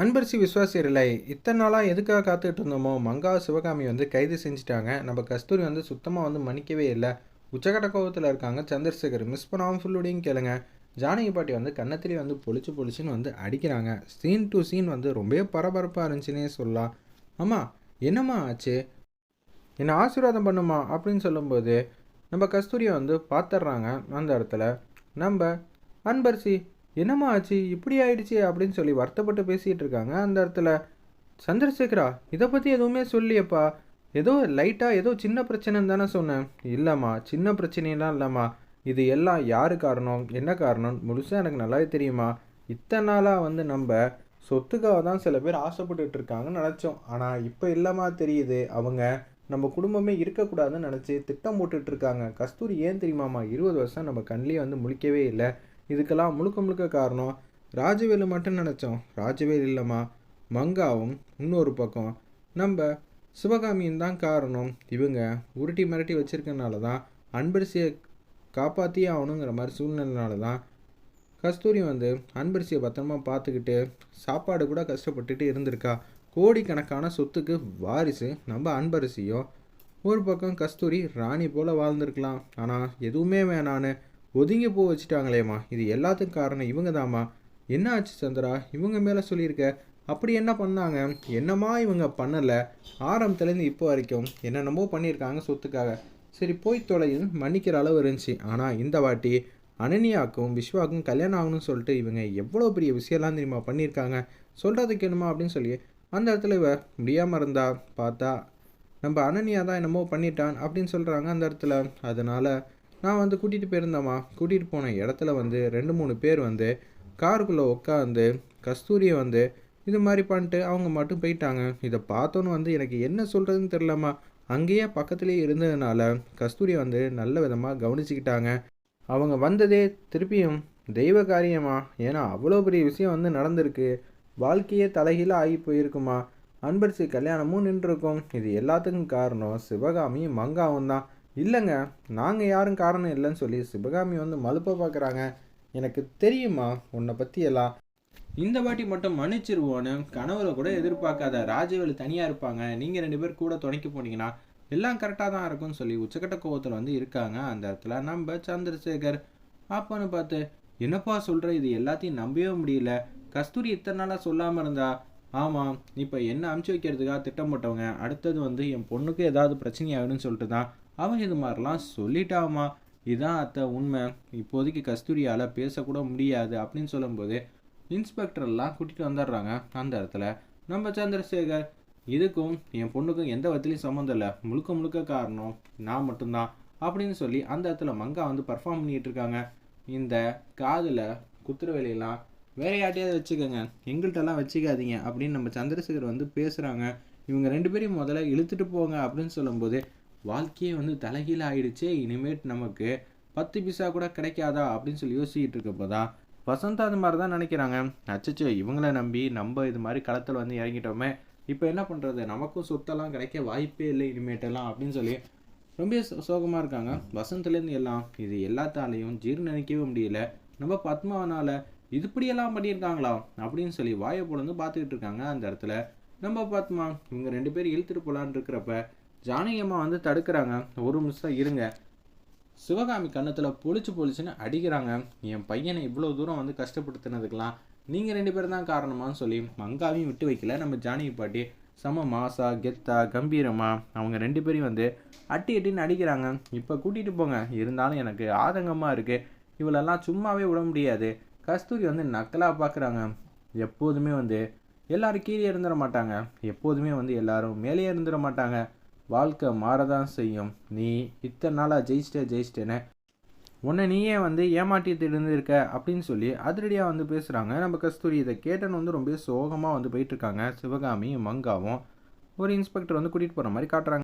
அன்பரசி விஸ்வாசியர்களை இத்தனை நாளாக எதுக்காக காத்துக்கிட்டு இருந்தோமோ மங்கா சிவகாமி வந்து கைது செஞ்சுட்டாங்க. நம்ம கஸ்தூரி வந்து சுத்தமாக வந்து மன்னிக்கவே இல்லை. உச்சகட்ட கோபத்தில் இருக்காங்க சந்திரசேகர். மிஸ் பண்ணாமல் ஃபுல்லுடையும் கேளுங்க. ஜானகி பாட்டி வந்து கன்னத்திலே வந்து பொழிச்சு பொழிச்சுன்னு வந்து அடிக்கிறாங்க. சீன் டு சீன் வந்து ரொம்ப பரபரப்பாக இருந்துச்சுன்னே சொல்லலாம். ஆமாம் என்னம்மா ஆச்சு? என்னை ஆசீர்வாதம் பண்ணுமா அப்படின்னு சொல்லும்போது நம்ம கஸ்தூரியை வந்து பார்த்துட்றாங்க அந்த இடத்துல. நம்ம அன்பரசி என்னம்மா ஆச்சு? இப்படி ஆயிடுச்சு அப்படின்னு சொல்லி வருத்தப்பட்டு பேசிகிட்டு இருக்காங்க. அந்த இடத்துல சந்திரசேகரா இதை பற்றி எதுவுமே சொல்லியப்பா. ஏதோ லைட்டாக ஏதோ சின்ன பிரச்சனைன்னு தானே சொன்னேன். இல்லைம்மா சின்ன பிரச்சனைலாம் இல்லைம்மா. இது எல்லாம் யார் காரணம்? என்ன காரணம்? முழுசாக எனக்கு நல்லாவே தெரியுமா இத்தனை நாளாக வந்து நம்ம சொத்துக்காக தான் சில பேர் ஆசைப்பட்டுட்டு இருக்காங்கன்னு நினச்சோம். ஆனால் இப்போ இல்லைம்மா தெரியுது. அவங்க நம்ம குடும்பமே இருக்கக்கூடாதுன்னு நினச்சி திட்டம் போட்டுட்ருக்காங்க கஸ்தூரி ஏன் தெரியுமாம்மா? இருபது வருஷம் நம்ம கண்லேயே வந்து முழிக்கவே இல்லை. இதுக்கெல்லாம் முழுக்க முழுக்க காரணம் ராஜவேலு மட்டும் நினச்சோம். ராஜவேலு இல்லைம்மா. மங்காவும் இன்னொரு பக்கம். நம்ம சிவகாமியும் தான் காரணம். இவங்க உருட்டி மிரட்டி வச்சுருக்கனால தான் அன்பரிசியை காப்பாற்றியே ஆகணுங்கிற மாதிரி சூழ்நிலைனால தான் கஸ்தூரி வந்து அன்பரிசியை பத்திரமா பார்த்துக்கிட்டு சாப்பாடு கூட கஷ்டப்பட்டுட்டு இருந்திருக்கா. கோடிக்கணக்கான சொத்துக்கு வாரிசு நம்ம அன்பரிசியும் ஒரு பக்கம் கஸ்தூரி ராணி போல் வாழ்ந்திருக்கலாம். ஆனால் எதுவுமே வேணான்னு ஒதுங்கி போ வச்சுட்டாங்களேம்மா. இது எல்லாத்துக்கும் காரணம் இவங்க தாம்மா என்ன ஆச்சு சந்திரா? இவங்க மேலே சொல்லியிருக்க? அப்படி என்ன பண்ணாங்க? என்னமா இவங்க பண்ணலை? ஆரம்பத்துலேருந்து இப்போ வரைக்கும் என்னென்னமோ பண்ணியிருக்காங்க சொத்துக்காக. சரி போய் தொலைன்னு மன்னிக்கிற அளவு இருந்துச்சு. ஆனால் இந்த வாட்டி அனனியாக்கும் விஸ்வாவுக்கும் கல்யாணம் ஆகணும்னு சொல்லிட்டு இவங்க எவ்வளோ பெரிய விஷயம்லாம் தெரியுமா பண்ணியிருக்காங்க? சொல்கிறதுக்கு என்னமா அப்படின்னு சொல்லி அந்த இடத்துல இவ முடியாமல் இருந்தா பார்த்தா நம்ம அனனியா தான் என்னமோ பண்ணிட்டான் அப்படின்னு சொல்கிறாங்க அந்த இடத்துல. அதனால் நான் வந்து கூட்டிகிட்டு போயிருந்தேம்மா. கூட்டிகிட்டு போன இடத்துல வந்து ரெண்டு மூணு பேர் வந்து காருக்குள்ளே உட்காந்து கஸ்தூரியை வந்து இது மாதிரி பண்ணிட்டு அவங்க மட்டும் போயிட்டாங்க. இதை பார்த்தோன்னு வந்து எனக்கு என்ன சொல்கிறதுன்னு தெரிலம்மா அங்கேயே பக்கத்துலேயே இருந்ததுனால கஸ்தூரியை வந்து நல்ல விதமாக கவனிச்சுக்கிட்டாங்க. அவங்க வந்ததே திருப்பியும் தெய்வ காரியமா ஏன்னா அவ்வளோ பெரிய விஷயம் வந்து நடந்திருக்கு. வாழ்க்கையே தலைகீழ ஆகி போயிருக்குமா அன்பரிசி கல்யாணமும் நின்றுருக்கும். இது எல்லாத்துக்கும் காரணம் சிவகாமியும் மங்காவும் தான். இல்லைங்க நாங்கள் யாரும் காரணம் இல்லைன்னு சொல்லி சிவகாமி வந்து மலுப்ப பார்க்குறாங்க எனக்கு தெரியுமா உன்னை பற்றி எல்லாம் இந்த வாட்டி மட்டும் மன்னிச்சிருவோன்னு கணவரை கூட எதிர்பார்க்காத ராஜவேலு தனியாக இருப்பாங்க. நீங்கள் ரெண்டு பேர் கூட துணைக்கு போனீங்கன்னா எல்லாம் கரெக்டாக தான் இருக்கும்னு சொல்லி உச்சக்கட்ட கோவத்தில் வந்து இருக்காங்க. அந்த இடத்துல நம்ம சந்திரசேகர். அப்போன்னு பார்த்து என்னப்பா சொல்கிற இது எல்லாத்தையும் நம்பவே முடியல. கஸ்தூரி இத்தனை நாளாக சொல்லாமல் இருந்தா? ஆமாம் இப்போ என்ன அமுச்சு வைக்கிறதுக்காக திட்டம் போட்டவங்க அடுத்தது வந்து என் பொண்ணுக்கு ஏதாவது பிரச்சனை சொல்லிட்டு தான் அவன் இது மாதிரிலாம் சொல்லிட்டாமா? இதான் அத்தை உண்மை. இப்போதைக்கு கஸ்தூரியால் பேசக்கூட முடியாது அப்படின்னு சொல்லும்போது இன்ஸ்பெக்டர்லாம் கூட்டிகிட்டு வந்துடுறாங்க அந்த இடத்துல. நம்ம சந்திரசேகர் இதுக்கும் என் பொண்ணுக்கும் எந்த விதத்துலையும் சம்மந்தம் இல்லை. முழுக்க முழுக்க காரணம் நான் மட்டும்தான் அப்படின்னு சொல்லி அந்த இடத்துல மங்கா வந்து பர்ஃபார்ம் பண்ணிகிட்டு இருக்காங்க. இந்த காதில் குத்துற வேலையெல்லாம் வேற யார்ட்டையாவது வச்சுக்கோங்க. எங்கள்கிட்டலாம் வச்சுக்காதீங்க அப்படின்னு நம்ம சந்திரசேகர் வந்து பேசுகிறாங்க இவங்க ரெண்டு பேரையும் முதல்ல இழுத்துட்டு போங்க அப்படின்னு சொல்லும்போது வாழ்க்கையே வந்து தலைகீழ ஆயிடுச்சே இனிமேட் நமக்கு பத்து பைசா கூட கிடைக்காதா அப்படின்னு சொல்லி யோசிச்சுட்டு இருக்கப்போ தான் வசந்தா அது மாதிரி தான் நினைக்கிறாங்க. அச்சச்சோ இவங்கள நம்பி நம்ம இது மாதிரி களத்தில் வந்து இறங்கிட்டோமே இப்போ என்ன பண்ணுறது நமக்கும் சொத்தெல்லாம் கிடைக்க வாய்ப்பே இல்லை இனிமேட்டெல்லாம் அப்படின்னு சொல்லி ரொம்ப சோ- இருக்காங்க. வசந்தலேருந்து எல்லாம் இது எல்லாத்தாலையும் ஜீர்ணிக்கவே முடியல. நம்ம பத்மாவனால் இது இப்படியெல்லாம் பண்ணியிருக்காங்களா அப்படின்னு சொல்லி வாயை பொழுந்து பார்த்துக்கிட்டு இருக்காங்க அந்த இடத்துல. நம்ம பத்மா இவங்க ரெண்டு பேரும் இழுத்துட்டு போகலான்னு இருக்கிறப்ப ஜானகி அம்மா வந்து தடுக்கிறாங்க. ஒரு நிமிஷம் இருங்க. சிவகாமி கன்னத்தில் பொழிச்சு பொழிச்சுன்னு அடிக்கிறாங்க. என் பையனை இவ்வளோ தூரம் வந்து கஷ்டப்படுத்தினதுக்கெல்லாம் நீங்கள் ரெண்டு பேரும் தான் காரணமான்னு சொல்லி மங்காவையும் விட்டு வைக்கல. நம்ம ஜானகி பாட்டி செம மாசா கெத்தா கம்பீரமா அவங்க ரெண்டு பேரையும் வந்து அட்டி அட்டின்னு அடிக்கிறாங்க. இப்போ கூட்டிகிட்டு போங்க. இருந்தாலும் எனக்கு ஆதங்கமாக இருக்குது இவளெல்லாம் சும்மாவே விட முடியாது. கஸ்தூரி வந்து நக்கலாக பார்க்குறாங்க எப்போதுமே வந்து எல்லாரும் கீழே இருந்துட மாட்டாங்க. எப்போதுமே வந்து எல்லாரும் மேலே இருந்துட மாட்டாங்க. வாழ்க்கை மாறதான் செய்யும். நீ இத்தனை நாளாக ஜெயிச்சிட்டே ஜெயிச்சிட்டேன்னு. உன்னை நீயே வந்து ஏமாட்டிட்டு இருந்திருக்க அப்படின்னு சொல்லி அதிரடியாக வந்து பேசுகிறாங்க நம்ம கஸ்தூரி இதை கேட்டன்னு வந்து ரொம்ப சோகமாக வந்து போயிட்டுருக்காங்க சிவகாமி மங்காவும். ஒரு இன்ஸ்பெக்டர் வந்து கூட்டிகிட்டு போகிற மாதிரி காட்டுறாங்க.